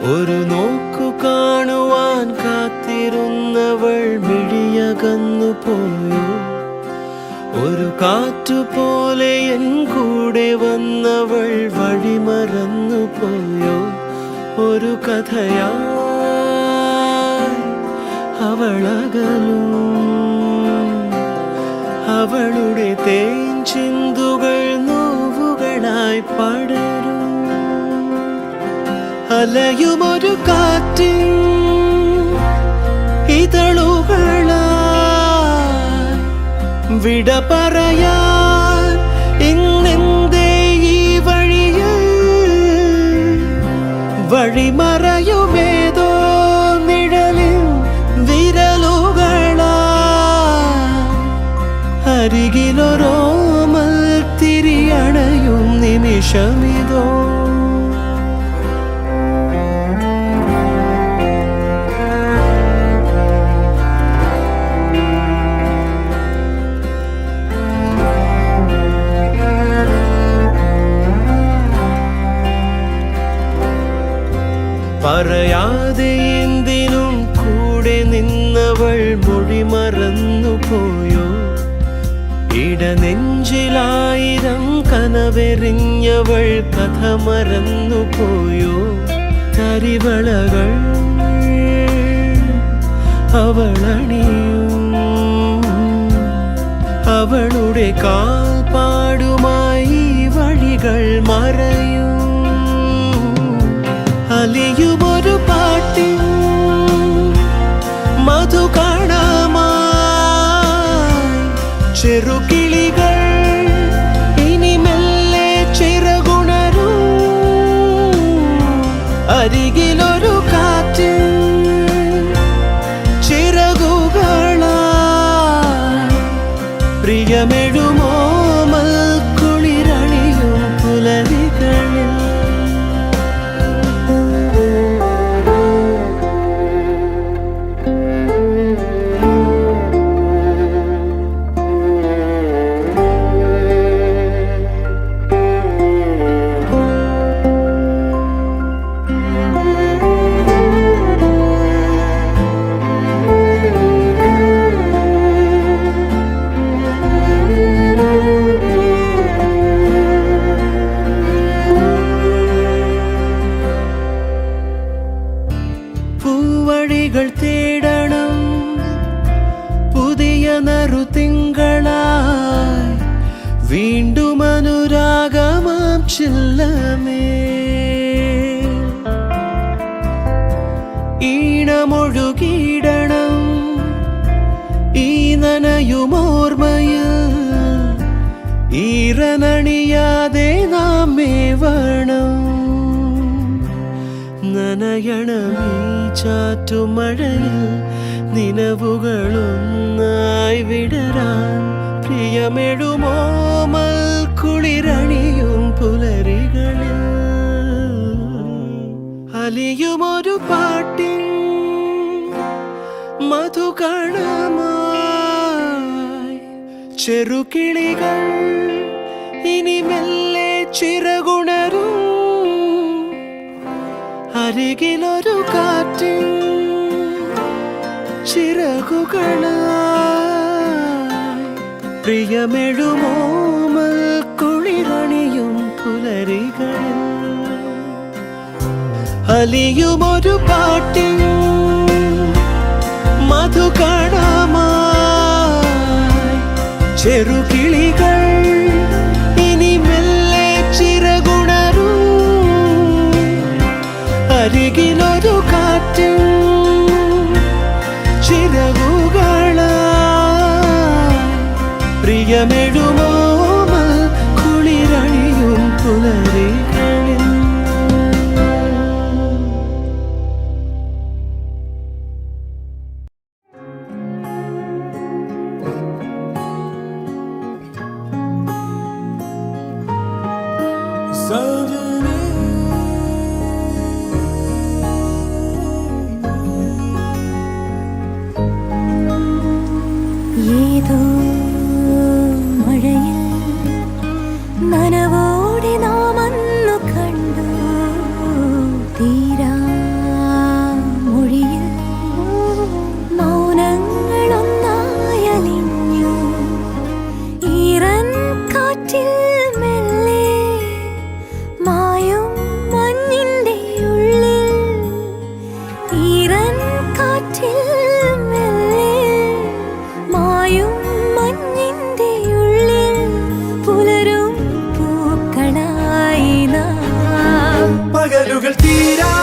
ഒരു നോക്കു കാണുവാൻ കാത്തിരുന്നവൾ മിഴിയകന്നു പോയോ? ഒരു കാറ്റുപോലെ എൻ കൂടെ വന്നവൾ വഴിമറന്നു പോയോ? ഒരു കഥയാ അവളകലും. അവളുടെ തേൻ ചിന്തുകൾ നോവുകളായി പടരും അലയുമൊരു കാറ്റിൻ ഇതളുകളായി വിട പറയാൻ ഇന്നെന്തേ ഈ വഴിയിൽ വഴിമറയുമേതോ നിഴലിൽ വിരലുകളാ അരികിലൊരോമൽ തിരിയണയും നിമിഷമിതോ പോയോ? ഇടനെഞ്ചിലായിരം കനവെറിഞ്ഞവൾ കഥ മറന്നു പോയോ? തരിവളകൾ അവളണിയും. അവളുടെ കാൽപാടുമായി വഴികൾ മറയും. അലിയുമൊരു അരികിലൊരു പുതിയ നറുതിങ്കളായി വീണ്ടും അനുരാഗമാം ചില്ലമേ. ഈണമൊഴുകിയിടണം ഈ നനയുമോർമ്മയിൽ. ഈറനണിയാതെ നാം മേവണം. നനയണമീ ചാറ്റുമഴയിൽ നിലവുകളൊന്നായി വിടരാൻ പ്രിയമെഴുമോ? കുളിരണിയും പുലരികളിൽ അലിയുമൊരു പാട്ടിൻ മധുകണമായി ചെറുകിളികൾ ഇനി മെല്ലെ ചിറകുണരും അരികിലൊരു കാറ്റിൻ ചിറകുകളായി. പ്രിയമെഴുമോമൽ കുളിരണിയും പുലരികളിൽ. അലിയുമൊരു പാട്ടിൻ മധുകണമായി. ചെറുകിളികൾ പ്രിയമെഴുമോ കുളിരണിയും പുലരികളിൽ. ഏതോ പകലുകൾ തീരാതെ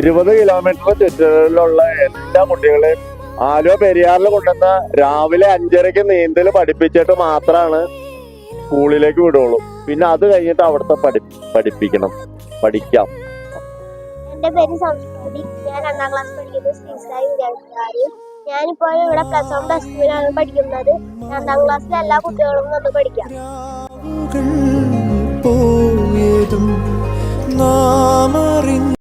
ഇരുപത് കിലോമീറ്റർ ചുറ്റളവിലുള്ള എല്ലാ കുട്ടികളെയും ആലുവ പെരിയാറിൽ കൊണ്ടുവന്ന രാവിലെ അഞ്ചരയ്ക്ക് നീന്തൽ പഠിപ്പിച്ചിട്ട് മാത്രമാണ് സ്കൂളിലേക്ക് വിടുള്ളൂ. പിന്നെ അത് കഴിഞ്ഞിട്ട് അവിടുത്തെ പഠി പഠിപ്പിക്കണം. പഠിക്കാം. എന്റെ പേര് സംസ്കൃതി ഞാൻ രണ്ടാം ക്ലാസ് പഠിക്കുന്നത് ശ്രീസായി ഞാനിപ്പോൾ ഇവിടെ പ്ലസ് വൺ പ്ലസ് ടുവിലാണ് പഠിക്കുന്നത്. രണ്ടാം ക്ലാസ്സിലെ എല്ലാ കുട്ടികളും വന്ന് പഠിക്കാം. പോയതും നാ